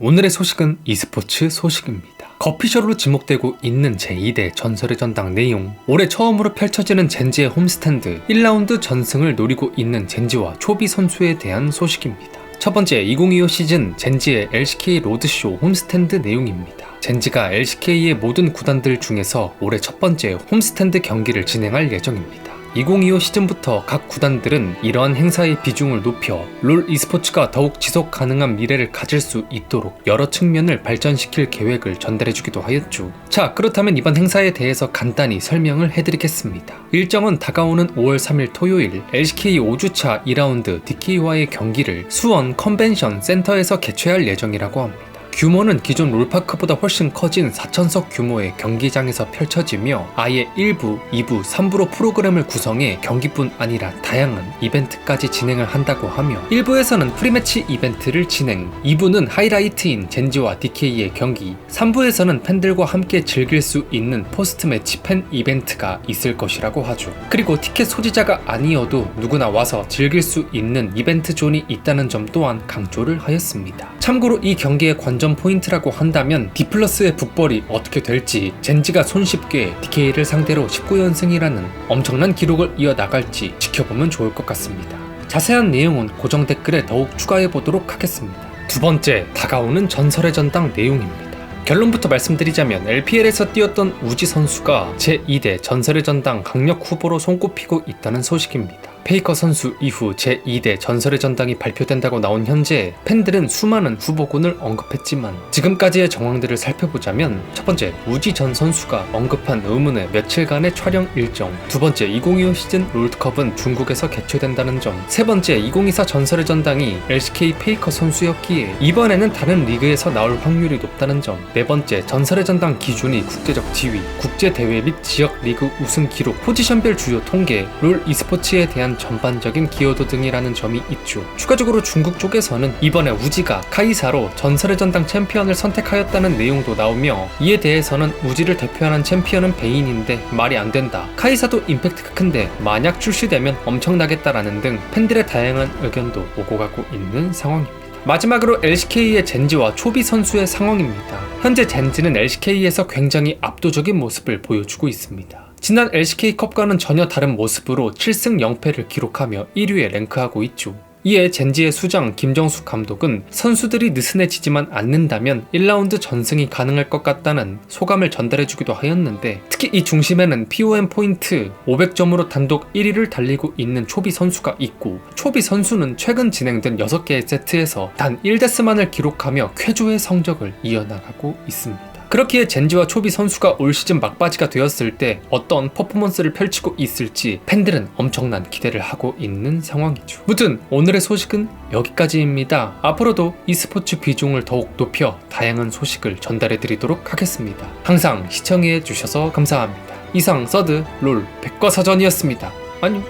오늘의 소식은 e스포츠 소식입니다. 커피숍으로 지목되고 있는 제2대 전설의 전당 내용 올해 처음으로 펼쳐지는 젠지의 홈스탠드 1라운드 전승을 노리고 있는 젠지와 초비 선수에 대한 소식입니다. 첫 번째 2025 시즌 젠지의 LCK 로드쇼 홈스탠드 내용입니다. 젠지가 LCK의 모든 구단들 중에서 올해 첫 번째 홈스탠드 경기를 진행할 예정입니다. 2025 시즌부터 각 구단들은 이러한 행사의 비중을 높여 롤 e스포츠가 더욱 지속 가능한 미래를 가질 수 있도록 여러 측면을 발전시킬 계획을 전달해주기도 하였죠. 자, 그렇다면 이번 행사에 대해서 간단히 설명을 해드리겠습니다. 일정은 다가오는 5월 3일 토요일 LCK 5주차 2라운드 DK와의 경기를 수원 컨벤션 센터에서 개최할 예정이라고 합니다. 규모는 기존 롤파크보다 훨씬 커진 4천석 규모의 경기장에서 펼쳐지며 아예 1부, 2부, 3부로 프로그램을 구성해 경기뿐 아니라 다양한 이벤트까지 진행을 한다고 하며 1부에서는 프리매치 이벤트를 진행, 2부는 하이라이트인 젠지와 DK의 경기, 3부에서는 팬들과 함께 즐길 수 있는 포스트 매치 팬 이벤트가 있을 것이라고 하죠. 그리고 티켓 소지자가 아니어도 누구나 와서 즐길 수 있는 이벤트 존이 있다는 점 또한 강조를 하였습니다. 참고로 이 경기의 관전 포인트라고 한다면 디플러스의 북벌이 어떻게 될지 젠지가 손쉽게 DK를 상대로 19연승이라는 엄청난 기록을 이어나갈지 지켜보면 좋을 것 같습니다. 자세한 내용은 고정 댓글에 더욱 추가해 보도록 하겠습니다. 두 번째, 다가오는 전설의 전당 내용입니다. 결론부터 말씀드리자면 LPL에서 뛰었던 우지 선수가 제2대 전설의 전당 강력 후보로 손꼽히고 있다는 소식입니다. 페이커 선수 이후 제2대 전설의 전당이 발표된다고 나온 현재 팬들은 수많은 후보군을 언급했지만 지금까지의 정황들을 살펴보자면 첫 번째 우지 전 선수가 언급한 의문의 며칠간의 촬영 일정 두 번째 2025 시즌 롤드컵은 중국에서 개최된다는 점 세 번째 2024 전설의 전당이 LCK 페이커 선수였기에 이번에는 다른 리그에서 나올 확률이 높다는 점 네 번째 전설의 전당 기준이 국제적 지위 국제 대회 및 지역 리그 우승 기록 포지션별 주요 통계 롤 e스포츠에 대한 전반적인 기여도 등이라는 점이 있죠. 추가적으로 중국 쪽에서는 이번에 우지가 카이사로 전설의 전당 챔피언을 선택하였다는 내용도 나오며 이에 대해서는 우지를 대표하는 챔피언은 베인인데 말이 안 된다. 카이사도 임팩트가 큰데 만약 출시되면 엄청나겠다라는 등 팬들의 다양한 의견도 오고 가고 있는 상황입니다. 마지막으로 LCK의 젠지와 초비 선수의 상황입니다. 현재 젠지는 LCK에서 굉장히 압도적인 모습을 보여주고 있습니다. 지난 LCK컵과는 전혀 다른 모습으로 7승 0패를 기록하며 1위에 랭크하고 있죠. 이에 젠지의 수장 김정숙 감독은 선수들이 느슨해지지만 않는다면 1라운드 전승이 가능할 것 같다는 소감을 전달해주기도 하였는데 특히 이 중심에는 POM 포인트 500점으로 단독 1위를 달리고 있는 초비 선수가 있고 초비 선수는 최근 진행된 6개의 세트에서 단 1데스만을 기록하며 쾌조의 성적을 이어나가고 있습니다. 그렇기에 젠지와 초비 선수가 올 시즌 막바지가 되었을 때 어떤 퍼포먼스를 펼치고 있을지 팬들은 엄청난 기대를 하고 있는 상황이죠. 무튼 오늘의 소식은 여기까지입니다. 앞으로도 e스포츠 비중을 더욱 높여 다양한 소식을 전달해 드리도록 하겠습니다. 항상 시청해 주셔서 감사합니다. 이상 서드 롤 백과사전이었습니다. 안녕.